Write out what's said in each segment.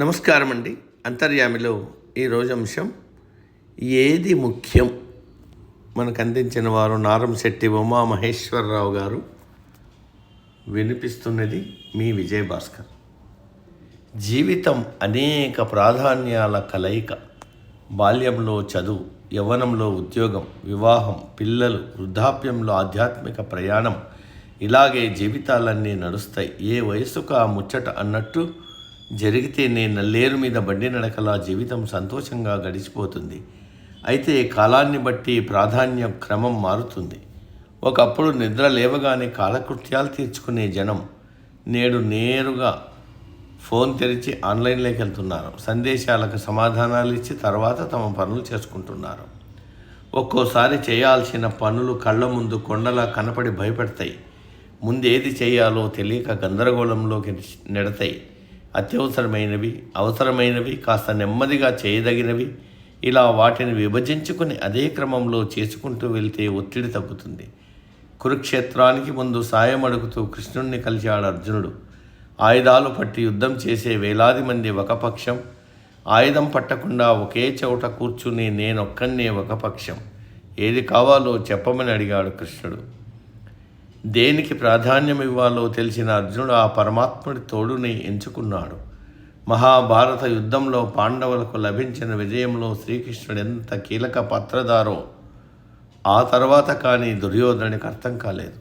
నమస్కారం అండి అంతర్యామిలో ఈరోజు అంశం ఏది ముఖ్యం? మనకు అందించిన వారు నారంశెట్టి ఉమామహేశ్వరరావు గారు వినిపిస్తున్నది మీ విజయ్ భాస్కర్ జీవితం అనేక ప్రాధాన్యాల కలయిక. బాల్యంలో చదువు యవ్వనంలో ఉద్యోగం వివాహం పిల్లలు వృద్ధాప్యంలో ఆధ్యాత్మిక ప్రయాణం ఇలాగే జీవితాలన్నీ నడుస్తాయి. ఏ వయసుకు ఆ ముచ్చట అన్నట్టు జరిగితే నేను నల్లేరు మీద బండి నడకలా జీవితం సంతోషంగా గడిచిపోతుంది. అయితే కాలాన్ని బట్టి ప్రాధాన్య క్రమం మారుతుంది. ఒకప్పుడు నిద్ర లేవగానే కాలకృత్యాలు తీర్చుకునే జనం నేడు నేరుగా ఫోన్ తెరిచి ఆన్లైన్లోకి వెళ్తున్నారు. సందేశాలకు సమాధానాలు ఇచ్చి తర్వాత తమ పనులు చేసుకుంటున్నారు. ఒక్కోసారి చేయాల్సిన పనులు కళ్ళ ముందు కొండలా కనపడి భయపెడతాయి. ముందేది చేయాలో తెలియక గందరగోళంలోకి నెడతాయి. అత్యవసరమైనవి అవసరమైనవి కాస్త నెమ్మదిగా చేయదగినవి ఇలా వాటిని విభజించుకుని అదే క్రమంలో చేసుకుంటూ వెళ్తే ఒత్తిడి తగ్గుతుంది. కురుక్షేత్రానికి ముందు సాయం అడుగుతూ కృష్ణుణ్ణి కలిశాడు అర్జునుడు. ఆయుధాలు పట్టి యుద్ధం చేసే వేలాది మంది ఒక పక్షం ఆయుధం పట్టకుండా ఒకే చోట కూర్చుని నేనొక్కనే ఒక పక్షం ఏది కావాలో చెప్పమని అడిగాడు కృష్ణుడు. దేనికి ప్రాధాన్యం ఇవ్వాలో తెలిసిన అర్జునుడు ఆ పరమాత్ముడి తోడుని ఎంచుకున్నాడు. మహాభారత యుద్ధంలో పాండవులకు లభించిన విజయంలో శ్రీకృష్ణుడు ఎంత కీలక పాత్రదారో ఆ తర్వాత కానీ దుర్యోధనుడికి అర్థం కాలేదు.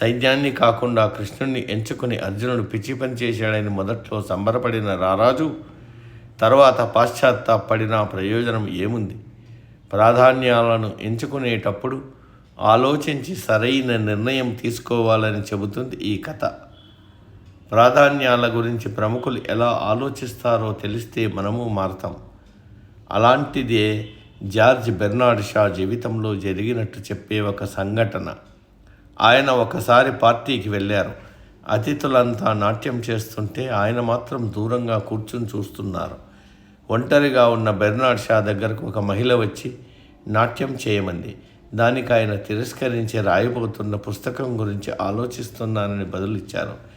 సైన్యాన్ని కాకుండా కృష్ణుణ్ణి ఎంచుకుని అర్జునుడు పిచ్చి పనిచేశాడని మొదట్లో సంబరపడిన రారాజు తర్వాత పాశ్చాత్తాపడిన ప్రయోజనం ఏముంది? ప్రాధాన్యాలను ఎంచుకునేటప్పుడు ఆలోచించి సరైన నిర్ణయం తీసుకోవాలని చెబుతుంది ఈ కథ. ప్రాధాన్యాల గురించి ప్రముఖులు ఎలా ఆలోచిస్తారో తెలిస్తే మనము మారతాం. అలాంటిదే జార్జ్ బెర్నాడ్ షా జీవితంలో జరిగినట్టు చెప్పే ఒక సంఘటన. ఆయన ఒకసారి పార్టీకి వెళ్ళారు. అతిథులంతా నాట్యం చేస్తుంటే ఆయన మాత్రం దూరంగా కూర్చుని చూస్తున్నారు. ఒంటరిగా ఉన్న బెర్నాడ్ షా దగ్గరకు ఒక మహిళ వచ్చి నాట్యం చేయమంది. దానికి ఆయన తిరస్కరించి రాయబోతున్న పుస్తకం గురించి ఆలోచిస్తున్నానని బదులిచ్చారు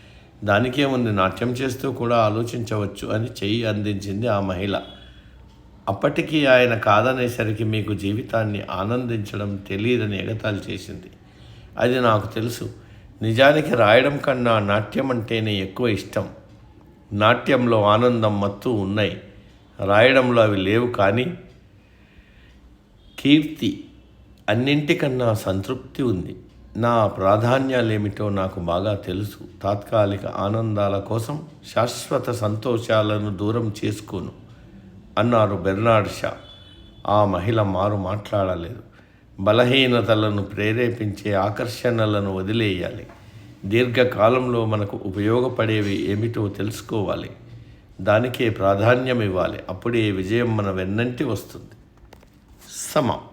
దానికేముంది నాట్యం చేస్తూ కూడా ఆలోచించవచ్చు అని చెయ్యి అందించింది ఆ మహిళ. అప్పటికీ ఆయన కాదనేసరికి మీకు జీవితాన్ని ఆనందించడం తెలియదని ఎగతాలు చేసింది. అది నాకు తెలుసు. నిజానికి రాయడం కన్నా నాట్యం అంటేనే ఎక్కువ ఇష్టం. నాట్యంలో ఆనందం మత్తు ఉన్నాయి. రాయడంలో అవి లేవు కానీ కీర్తి అన్నింటికన్నా సంతృప్తి ఉంది. నా ప్రాధాన్యాలేమిటో నాకు బాగా తెలుసు. తాత్కాలిక ఆనందాల కోసం శాశ్వత సంతోషాలను దూరం చేసుకోను అన్నారు బెర్నాడ్ షా. ఆ మహిళ మారు మాట్లాడలేదు. బలహీనతలను ప్రేరేపించే ఆకర్షణలను వదిలేయాలి. దీర్ఘకాలంలో మనకు ఉపయోగపడేవి ఏమిటో తెలుసుకోవాలి. దానికే ప్రాధాన్యం ఇవ్వాలి అప్పుడే విజయం మన వెన్నంటి వస్తుంది. సమాప్తం